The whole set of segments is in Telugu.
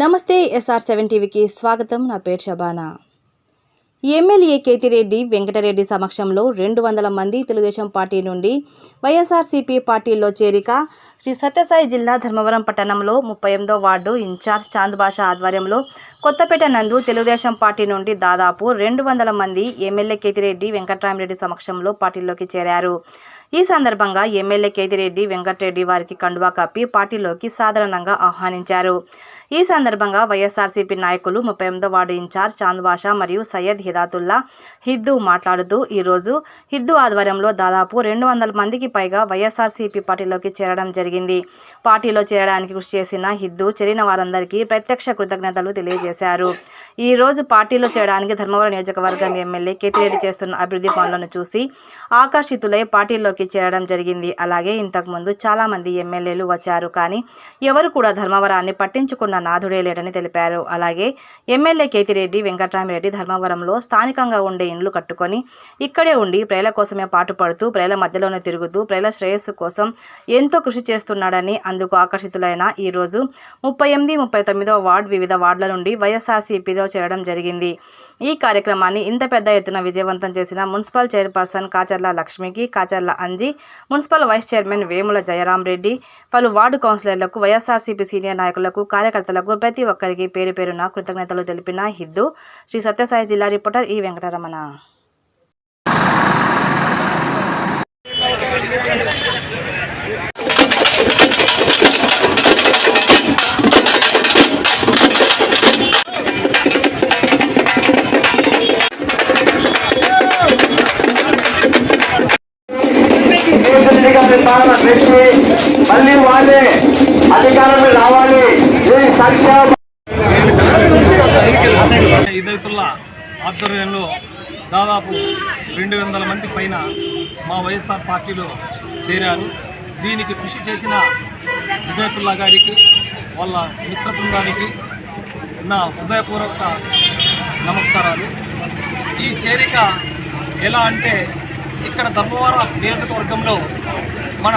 నమస్తే ఎస్ఆర్ సెవెన్ టీవీకి స్వాగతం. నా పేరు షబానా. ఎమ్మెల్యే కేతిరెడ్డి వెంకటరెడ్డి సమక్షంలో రెండు వందల మంది తెలుగుదేశం పార్టీ నుండి వైఎస్ఆర్సీపీ పార్టీలో చేరిక శ్రీ సత్యసాయి జిల్లా ధర్మవరం పట్టణంలో ముప్పై ఎనిమిదో వార్డు ఇన్ఛార్జ్ చాంద్బాష ఆధ్వర్యంలో కొత్తపేట నందు తెలుగుదేశం పార్టీ నుండి దాదాపు రెండు వందల మంది ఎమ్మెల్యే కేతిరెడ్డి వెంకట్రామరెడ్డి సమక్షంలో పార్టీలోకి చేరారు. ఈ సందర్భంగా ఎమ్మెల్యే కేతిరెడ్డి వెంకటరెడ్డి వారికి కండువా కప్పి పార్టీలోకి సాధారణంగా ఆహ్వానించారు. ఈ సందర్భంగా వైఎస్ఆర్సీపీ నాయకులు ముప్పై ఎనిమిదో వార్డు ఇన్ఛార్జ్ చాంద్ మరియు సయ్యద్ హిదాతుల్లా హిద్దు మాట్లాడుతూ ఈరోజు హిద్దు ఆధ్వర్యంలో దాదాపు రెండు వందల మందికి పైగా వైఎస్ఆర్సీపీ పార్టీలోకి చేరడం జరిగింది. పార్టీలో చేరడానికి కృషి చేసిన హిద్దు చేరిన వారందరికీ ప్రత్యక్ష కృతజ్ఞతలు తెలియజేశారు. ఈ రోజు పార్టీలో చేరడానికి ధర్మవరం నియోజకవర్గం ఎమ్మెల్యే కేతిరెడ్డి చేస్తున్న అభివృద్ధి పనులను చూసి ఆకర్షితులై పార్టీలోకి చేరడం జరిగింది. అలాగే ఇంతకుముందు చాలామంది ఎమ్మెల్యేలు వచ్చారు. కానీ ఎవరు కూడా ధర్మవరాన్ని పట్టించుకున్న నాథుడే లేడని తెలిపారు. అలాగే ఎమ్మెల్యే కేతిరెడ్డి వెంకటరామిరెడ్డి ధర్మవరంలో స్థానికంగా ఉండే ఇండ్లు కట్టుకొని ఇక్కడే ఉండి ప్రజల కోసమే పాటుపడుతూ ప్రజల మధ్యలోనే తిరుగుతూ ప్రజల శ్రేయస్సు కోసం ఎంతో కృషి చేస్తున్నాడని అందుకు ఆకర్షితులైన ఈ రోజు ముప్పై ఎనిమిది ముప్పై తొమ్మిదో వార్డు వివిధ వార్డుల నుండి వైఎస్ఆర్సీపీలో చేరడం జరిగింది. ఈ కార్యక్రమాన్ని ఇంత పెద్ద ఎత్తున విజయవంతం చేసిన మున్సిపల్ చైర్పర్సన్ కాచర్ల లక్ష్మికి Kacharla Anji municipal vice chairman Vemula Jayaram Reddy పలు వార్డు కౌన్సిలర్లకు వైఎస్ఆర్సీపీ సీనియర్ నాయకులకు కార్యకర్తలకు ప్రతి ఒక్కరికి పేరు పేరున కృతజ్ఞతలు తెలిపిన హిద్దు శ్రీ సత్యసాయి జిల్లా రిపోర్టర్ ఈ వెంకటరమణ. బాధ పెట్టి మళ్ళీ వాళ్ళే అధికారంలో రావాలి. ఈ ఇదైతుల్లా ఆధ్వర్యంలో దాదాపు రెండు వందల మంది పైన మా వైఎస్ఆర్ పార్టీలో చేరారు. దీనికి కృషి చేసిన హిదయతుల్లా గారికి వాళ్ళ మిత్ర బృందానికి నా హృదయపూర్వక నమస్కారాలు. ఈ చేరిక ఎలా అంటే ఇక్కడ ధర్మవరం నియోజకవర్గంలో మన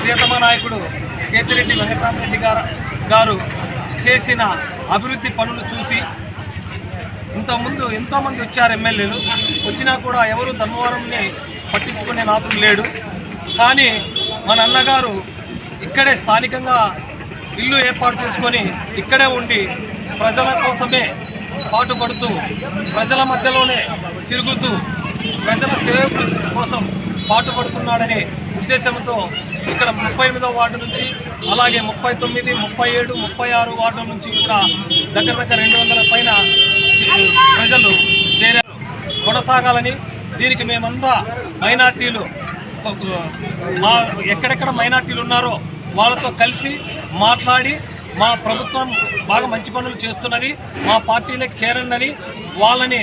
ప్రియతమ నాయకుడు కేతిరెడ్డి వెంకటరామరెడ్డి గారు గారు చేసిన అభివృద్ధి పనులు చూసి ఇంతకుముందు ఎంతోమంది వచ్చారు ఎమ్మెల్యేలు. వచ్చినా కూడా ఎవరు ధర్మవరంని పట్టించుకునే నాతుడు లేడు. కానీ మన అన్నగారు ఇక్కడే స్థానికంగా ఇల్లు ఏర్పాటు చేసుకొని ఇక్కడే ఉండి ప్రజల కోసమే పాటుపడుతూ ప్రజల మధ్యలోనే తిరుగుతూ ప్రజల సేవ కోసం పాటుపడుతున్నాడనే ఉద్దేశంతో ఇక్కడ ముప్పై ఎనిమిదో వార్డు నుంచి అలాగే ముప్పై తొమ్మిది ముప్పై ఏడు ముప్పై ఆరు వార్డుల నుంచి కూడా దగ్గర దగ్గర రెండు వందల పైన ప్రజలు చేరారు. కొనసాగాలని దీనికి మేమంతా మైనార్టీలు మా ఎక్కడెక్కడ మైనార్టీలు ఉన్నారో వాళ్ళతో కలిసి మాట్లాడి మా ప్రభుత్వం బాగా మంచి పనులు చేస్తున్నది మా పార్టీలోకి చేరండి వాళ్ళని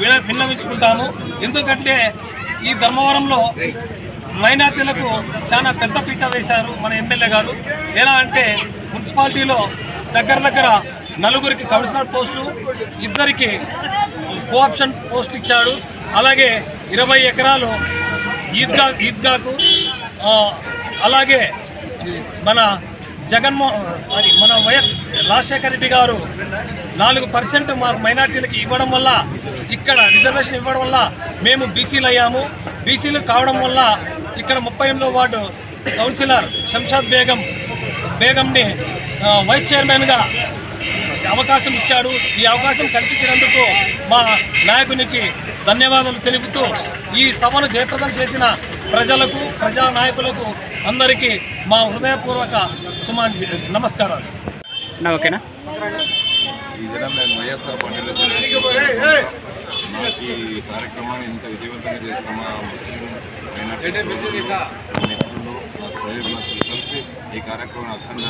విన- విన్నవించుకుంటాము. ఎందుకంటే ఈ ధర్మవరంలో మైనార్టీలకు చాలా పెద్ద పీట వేశారు మన ఎమ్మెల్యే గారు. ఎలా అంటే మున్సిపాలిటీలో దగ్గర దగ్గర నలుగురికి కమిషనర్ పోస్టులు ఇద్దరికి కోఆప్షన్ పోస్ట్ ఇచ్చాడు. అలాగే ఇరవై ఎకరాలు ఈద్గా ఈద్గాకు అలాగే మన జగన్మో సారీ మన వైఎస్ రాజశేఖర రెడ్డి గారు నాలుగు పర్సెంట్ మా మైనార్టీలకి ఇవ్వడం వల్ల ఇక్కడ రిజర్వేషన్ ఇవ్వడం వల్ల మేము బీసీలు అయ్యాము. బీసీలు కావడం వల్ల ఇక్కడ ముప్పై ఎనిమిదో వార్డు కౌన్సిలర్ శంషాద్ బేగం బేగంని వైస్ చైర్మన్గా అవకాశం ఇచ్చాడు. ఈ అవకాశం కల్పించినందుకు మా నాయకునికి ధన్యవాదాలు తెలుపుతూ ఈ సభను జయప్రదం చేసిన ప్రజలకు ప్రజా నాయకులకు అందరికీ మా హృదయపూర్వక ನಮಸ್ಕಾರ. ನಾನು ಓಕೆನಾ ಇದನ ನಾನು ಎನ್ವಿಸರ್ ಮಾಂಡಲಕ್ಕೆ ಈ ಕಾರ್ಯಕ್ರಮವನ್ನು ಇಂತ ಜೀವಂತವಾಗಿ ನಡೆಸೋಣ ಏನಂತೆ ಮಿಂಚಾ ಪ್ರೇಮನಾ ಸಲುವಾಗಿ ಈ ಕಾರ್ಯಕ್ರಮದ ಅಂದನ